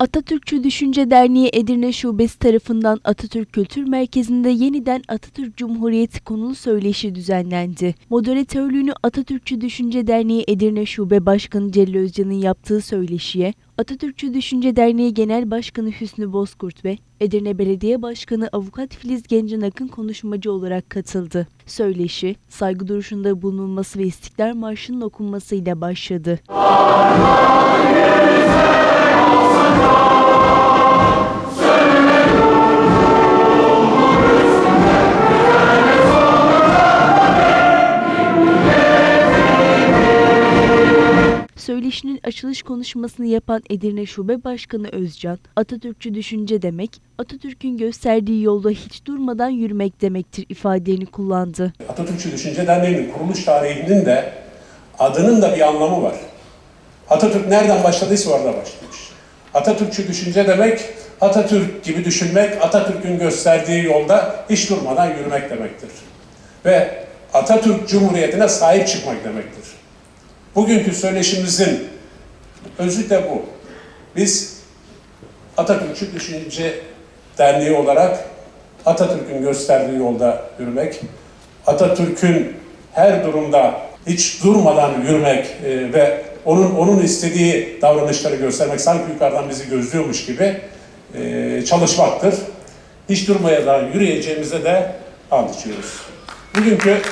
Atatürkçü Düşünce Derneği Edirne Şubesi tarafından Atatürk Kültür Merkezi'nde yeniden Atatürk Cumhuriyeti konulu söyleşi düzenlendi. Moderatörlüğünü Atatürkçü Düşünce Derneği Edirne Şube Başkanı Celil Özcan'ın yaptığı söyleşiye Atatürkçü Düşünce Derneği Genel Başkanı Hüsnü Bozkurt ve Edirne Belediye Başkanı Avukat Filiz Gencen Akın konuşmacı olarak katıldı. Söyleşi, saygı duruşunda bulunulması ve İstiklal Marşı'nın okunmasıyla başladı. Söyleşinin açılış konuşmasını yapan Edirne Şube Başkanı Özcan, Atatürkçü düşünce demek, Atatürk'ün gösterdiği yolda hiç durmadan yürümek demektir ifadelerini kullandı. Atatürkçü Düşünce Derneği'nin kuruluş tarihinin de adının da bir anlamı var. Atatürk nereden başladıysa orada başlamış. Atatürkçü düşünce demek Atatürk gibi düşünmek, Atatürk'ün gösterdiği yolda hiç durmadan yürümek demektir. Ve Atatürk Cumhuriyeti'ne sahip çıkmak demektir. Bugünkü söyleşimizin özü de bu. Biz Atatürkçü Düşünce Derneği olarak Atatürk'ün gösterdiği yolda yürümek, Atatürk'ün her durumda hiç durmadan yürümek e, ve onun onun istediği davranışları göstermek, sanki yukarıdan bizi gözlüyormuş gibi e, çalışmaktır. Hiç durmadan yürüyeceğimize de and. Bugünkü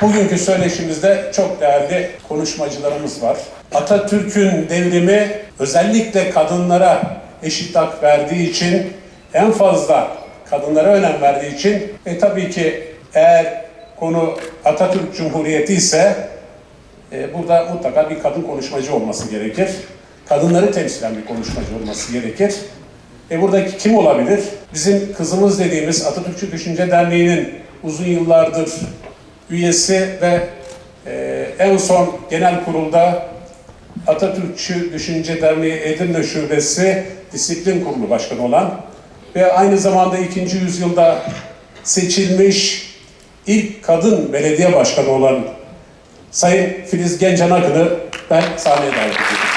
Bugünkü söyleşimizde çok değerli konuşmacılarımız var. Atatürk'ün devrimi özellikle kadınlara eşit hak verdiği için en fazla kadınlara önem verdiği için e tabii ki eğer konu Atatürk Cumhuriyeti ise e, burada mutlaka bir kadın konuşmacı olması gerekir. Kadınları temsilen bir konuşmacı olması gerekir. E buradaki kim olabilir? Bizim kızımız dediğimiz Atatürkçü Düşünce Derneği'nin uzun yıllardır üyesi ve e, en son genel kurulda Atatürkçü Düşünce Derneği Edirne Şubesi Disiplin Kurulu Başkanı olan ve aynı zamanda ikinci yüzyılda seçilmiş ilk kadın belediye başkanı olan Sayın Filiz Gencan Akın'ı ben sahneye davet ediyorum.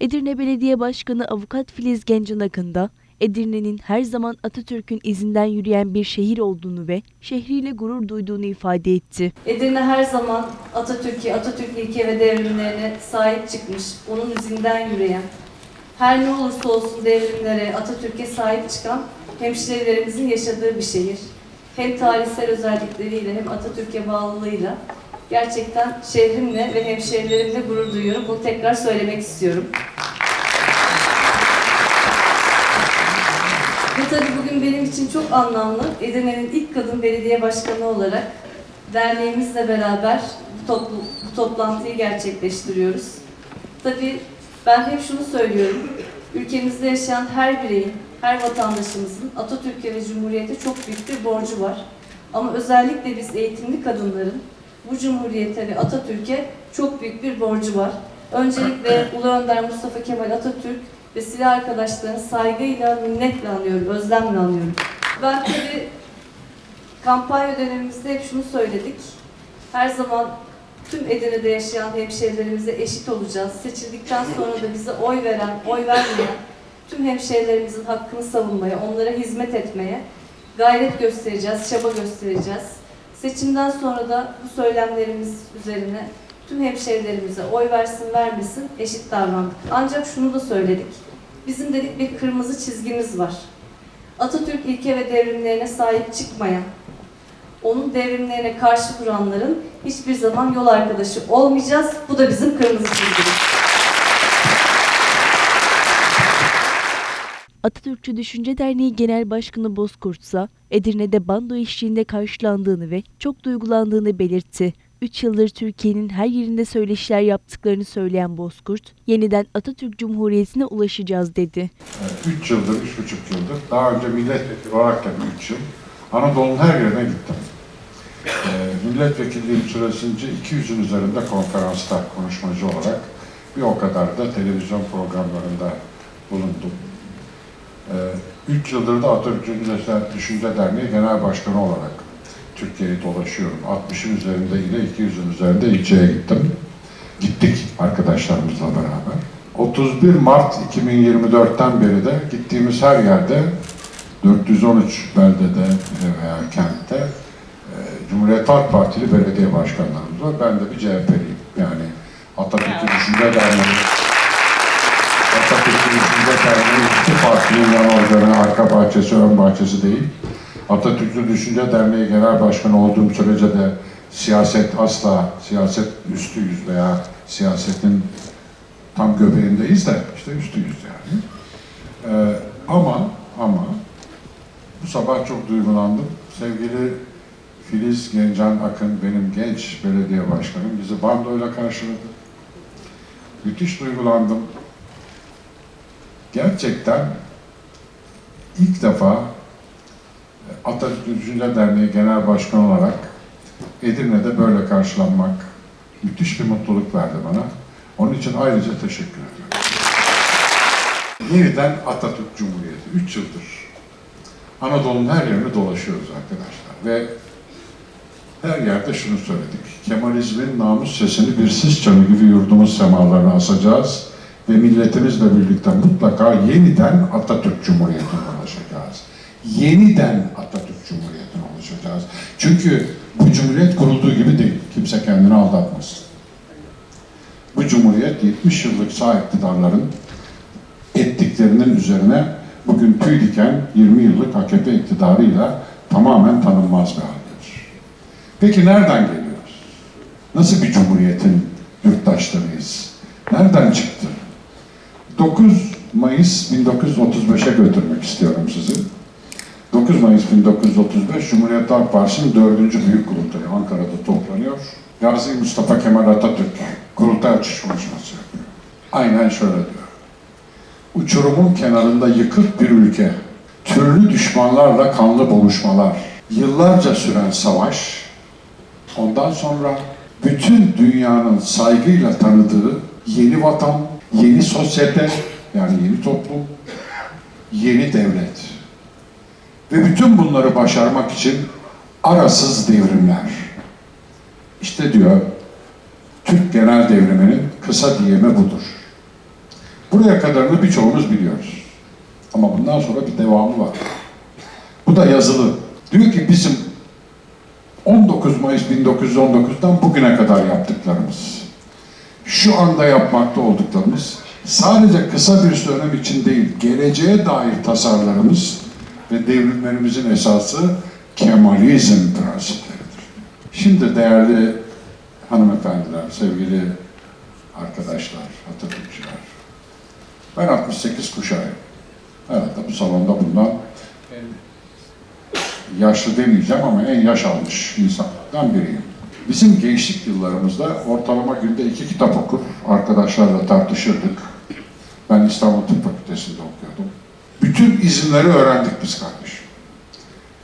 Edirne Belediye Başkanı Avukat Filiz Gencen Akın da Edirne'nin her zaman Atatürk'ün izinden yürüyen bir şehir olduğunu ve şehriyle gurur duyduğunu ifade etti. Edirne her zaman Atatürk'e, Atatürk ilke ve devrimlerine sahip çıkmış, onun izinden yürüyen, her ne olursa olsun devrimlere, Atatürk'e sahip çıkan hemşirelerimizin yaşadığı bir şehir. Hem tarihsel özellikleriyle hem Atatürk'e bağlılığıyla gerçekten şehrimle ve hemşerilerimle gurur duyuyorum. Bunu tekrar söylemek istiyorum. Ve tabii bugün benim için çok anlamlı. Edirne'nin ilk kadın belediye başkanı olarak derneğimizle beraber bu, toplu, bu toplantıyı gerçekleştiriyoruz. Tabii ben hep şunu söylüyorum. Ülkemizde yaşayan her bireyin, her vatandaşımızın Atatürk'e ve Cumhuriyet'e çok büyük bir borcu var. Ama özellikle biz eğitimli kadınların bu Cumhuriyet'e ve Atatürk'e çok büyük bir borcu var. Öncelikle Ulu Önder Mustafa Kemal Atatürk ve silah arkadaşlarını saygıyla, minnetle anıyorum, özlemle anıyorum. Ben tabii kampanya dönemimizde hep şunu söyledik. Her zaman tüm Edirne'de yaşayan hemşehrilerimize eşit olacağız. Seçildikten sonra da bize oy veren, oy vermeyen tüm hemşehrilerimizin hakkını savunmaya, onlara hizmet etmeye gayret göstereceğiz, çaba göstereceğiz. Seçimden sonra da bu söylemlerimiz üzerine tüm hemşehrilerimize oy versin vermesin eşit davrandık. Ancak şunu da söyledik. Bizim dedik bir kırmızı çizgimiz var. Atatürk ilke ve devrimlerine sahip çıkmayan, onun devrimlerine karşı duranların hiçbir zaman yol arkadaşı olmayacağız. Bu da bizim kırmızı çizgimiz. Atatürkçü Düşünce Derneği Genel Başkanı Bozkurt ise Edirne'de bando eşliğinde karşılandığını ve çok duygulandığını belirtti. 3 yıldır Türkiye'nin her yerinde söyleşiler yaptıklarını söyleyen Bozkurt, yeniden Atatürk Cumhuriyeti'ne ulaşacağız dedi. 3 yıldır, 3,5 yıldır, daha önce milletvekili olarak da 3 yıl, Anadolu'nun her yerine gittim. Ee, milletvekilliğim süresince 200'ün üzerinde konferansta konuşmacı olarak bir o kadar da televizyon programlarında bulundum. 3 yıldır da Atatürk Düşünce Derneği Genel Başkanı olarak Türkiye'yi dolaşıyorum. 60'ın üzerinde ile 200'ün üzerinde ilçeye gittim. Gittik arkadaşlarımızla beraber. 31 Mart 2024'ten beri de gittiğimiz her yerde 413 beldede veya kentte e, Cumhuriyet Halk Partili belediye başkanlarımız var. Ben de bir CHP'liyim. Yani Atatürk'ü Düşünce Derneği Atatürk'ü Düşünce Derneği iki partinin yan organı, arka bahçesi, ön bahçesi değil. Atatürk'ü Düşünce Derneği Genel Başkanı olduğum sürece de siyaset asla, siyaset üstüyüz veya siyasetin tam göbeğindeyiz de işte üstüyüz yani. Ee, ama ama bu sabah çok duygulandım. Sevgili Filiz Gencan Akın benim genç belediye başkanım bizi bandoyla karşıladı. Müthiş duygulandım. Gerçekten ilk defa Atatürk Düşünce Derneği Genel Başkanı olarak Edirne'de böyle karşılanmak müthiş bir mutluluk verdi bana. Onun için ayrıca teşekkür ediyorum. Yeniden Atatürk Cumhuriyeti. Üç yıldır Anadolu'nun her yerini dolaşıyoruz arkadaşlar. Ve her yerde şunu söyledik. Kemalizmin namus sesini bir sis çanı gibi yurdumuz semalarına asacağız. Ve milletimizle birlikte mutlaka yeniden Atatürk Cumhuriyeti'ne ulaşacağız. Yeniden Atatürk Cumhuriyeti'ne ulaşacağız. Çünkü bu cumhuriyet kurulduğu gibi değil. Kimse kendini aldatmasın. Bu cumhuriyet 70 yıllık sağ iktidarların ettiklerinin üzerine bugün tüy diken 20 yıllık AKP iktidarıyla tamamen tanınmaz bir haldedir. Peki nereden geliyoruz? Nasıl bir cumhuriyetin yurttaşlarıyız? Nereden çıktı? 9 Mayıs 1935'e götürmek istiyorum sizi. 9 Mayıs 1935 Cumhuriyet Halk Partisi'nin dördüncü büyük kurultayı Ankara'da toplanıyor. Gazi Mustafa Kemal Atatürk kurultay açış konuşması. Aynen şöyle diyor. Uçurumun kenarında yıkık bir ülke, türlü düşmanlarla kanlı boğuşmalar, yıllarca süren savaş, ondan sonra bütün dünyanın saygıyla tanıdığı yeni vatan, yeni sosyete, yani yeni toplum, yeni devlet. Ve bütün bunları başarmak için arasız devrimler. İşte diyor, Türk genel devriminin kısa diyemi budur. Buraya kadarını birçoğumuz biliyoruz. Ama bundan sonra bir devamı var. Bu da yazılı. Diyor ki bizim 19 Mayıs 1919'dan bugüne kadar yaptıklarımız, şu anda yapmakta olduklarımız sadece kısa bir dönem için değil, geleceğe dair tasarlarımız ve devrimlerimizin esası Kemalizm prensipleridir. Şimdi değerli hanımefendiler, sevgili arkadaşlar, Atatürkçüler, ben 68 kuşağıyım. Herhalde bu salonda bundan yaşlı demeyeceğim ama en yaş almış insanlardan biriyim. Bizim gençlik yıllarımızda ortalama günde iki kitap okur, arkadaşlarla tartışırdık. Ben İstanbul Tıp Fakültesi'nde okuyordum. Bütün isimleri öğrendik biz kardeşim.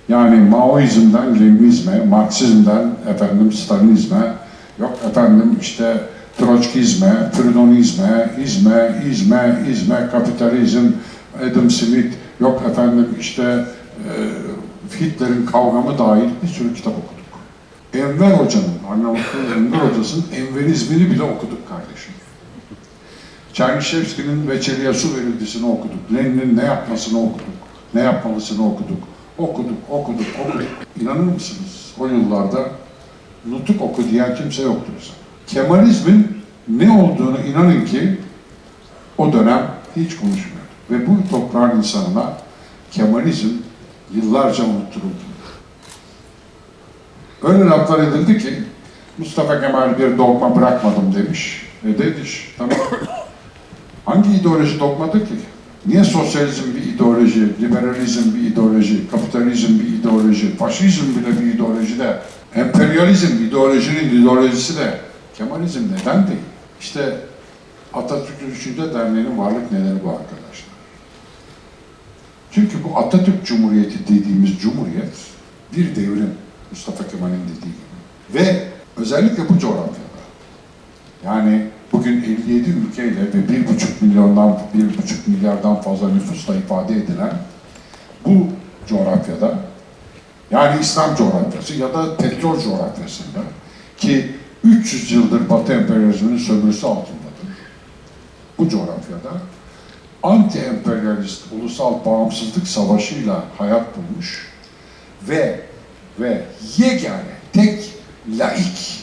Yani Maoizm'den Leninizme, Marksizm'den efendim Stalinizme, yok efendim işte Troçkizme, Fridonizme, İzme, İzme, İzme, Kapitalizm, Adam Smith, yok efendim işte e, Hitler'in kavgamı dahil bir sürü kitap okuduk. Enver Hoca'nın, Arnavutlu'nun Enver Hoca'sının Enverizmini bile okuduk kardeşim. Çerniševski'nin Veçeli'ye su verildisini okuduk. Lenin'in ne yapmasını okuduk. Ne yapmalısını okuduk. Okuduk, okuduk, okuduk. İnanır mısınız? O yıllarda nutuk oku diyen kimse yoktu bize. Kemalizmin ne olduğunu inanın ki o dönem hiç konuşmuyordu. Ve bu toprağın insanına Kemalizm yıllarca unutturuldu. Öyle laflar edildi ki Mustafa Kemal bir dogma bırakmadım demiş. E demiş, tamam. Hangi ideoloji dogmadı ki? Niye sosyalizm bir ideoloji, liberalizm bir ideoloji, kapitalizm bir ideoloji, faşizm bile bir ideoloji de, emperyalizm ideolojinin ideolojisi de Kemalizm neden değil? İşte Atatürk Düşünce Derneği'nin varlık nedeni bu arkadaşlar. Çünkü bu Atatürk Cumhuriyeti dediğimiz cumhuriyet bir devrim Mustafa Kemal'in dediği gibi. Ve özellikle bu coğrafyada yani bugün 57 ülkeyle ve 1,5 milyondan 1,5 milyardan fazla nüfusla ifade edilen bu coğrafyada Yani İslam coğrafyası ya da petrol coğrafyasında ki 300 yıldır Batı emperyalizminin sömürüsü altındadır. Bu coğrafyada anti-emperyalist ulusal bağımsızlık savaşıyla hayat bulmuş ve ve yegane tek laik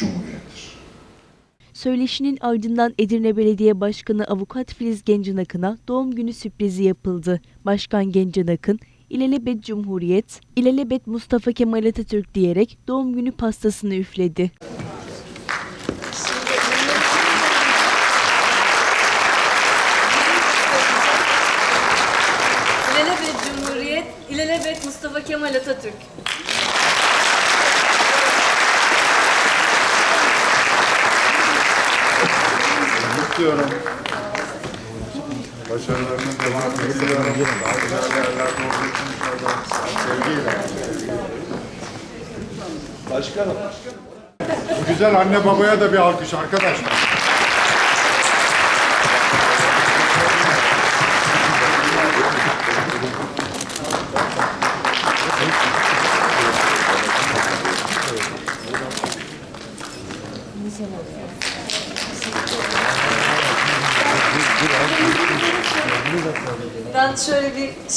cumhuriyettir. Söyleşinin ardından Edirne Belediye Başkanı Avukat Filiz Gencin Akın'a doğum günü sürprizi yapıldı. Başkan Gencin Akın, İlelebet Cumhuriyet, İlelebet Mustafa Kemal Atatürk diyerek doğum günü pastasını üfledi. İlelebet Cumhuriyet, İlelebet Mustafa Kemal Atatürk. Kutluyorum. Başarılarının devamını diliyorum. Daha güzel yerlerde olduğu için inşallah. Sevgiyle. Başkanım. Bu güzel anne babaya da bir alkış arkadaşlar.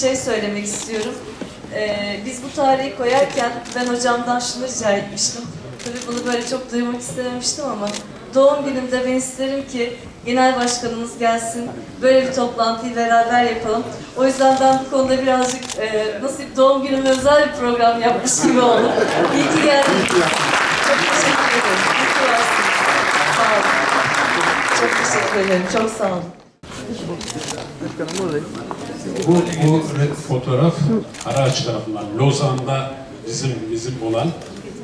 Şey söylemek istiyorum. Ee, biz bu tarihi koyarken ben hocamdan şunu rica etmiştim. Tabii bunu böyle çok duymak istememiştim ama doğum günümde ben isterim ki genel başkanımız gelsin. Böyle bir toplantıyı beraber yapalım. O yüzden ben bu konuda birazcık e, nasıl doğum günüme özel bir program yapmış gibi oldum. İyi ki geldin. Çok teşekkür ederim. İyi ki. Sağ olun. Çok teşekkür ederim. Çok sağ olun. Bu, bu fotoğraf Karaağaç tarafından, Lozan'da bizim bizim olan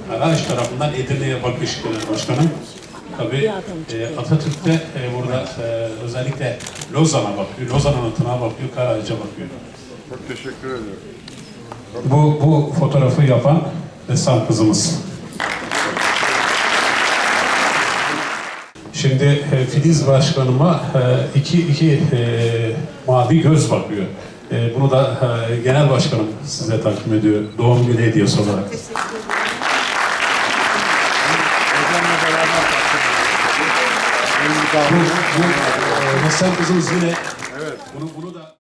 Karaağaç tarafından Edirne'ye bakış Genel Başkanım. Tabii e, Atatürk de e, burada e, özellikle Lozan'a bakıyor, Lozan anıtına bakıyor, Karaağaç'a bakıyor. Çok teşekkür ediyorum. Bu, bu fotoğrafı yapan ressam kızımız. Şimdi e, Filiz Başkanıma e, iki, iki e, mavi göz bakıyor. E, bunu da e, Genel Başkanım size takdim ediyor doğum günü hediyesi olarak. Bu, bu e, kızımız yine bunu, bunu da